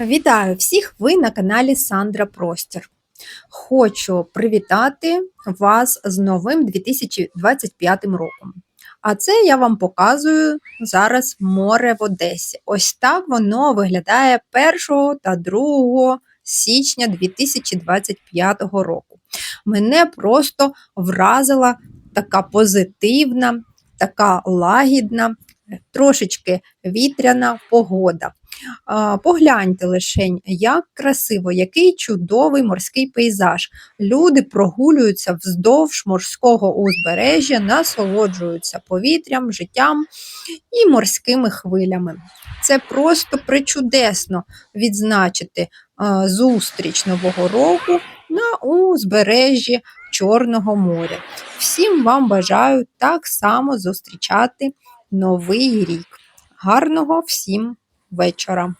Вітаю всіх! Ви на каналі Сандра Простір. Хочу привітати вас з новим 2025 роком. А це я вам показую зараз море в Одесі. Ось так воно виглядає 1 та 2 січня 2025 року. Мене просто вразила така позитивна, така лагідна, трошечки вітряна погода. Погляньте лишень, як красиво, який чудовий морський пейзаж. Люди прогулюються вздовж морського узбережжя, насолоджуються повітрям, життям і морськими хвилями. Це просто причудесно відзначити зустріч Нового року на узбережжі Чорного моря. Всім вам бажаю так само зустрічати Новий рік. Гарного всім вечора!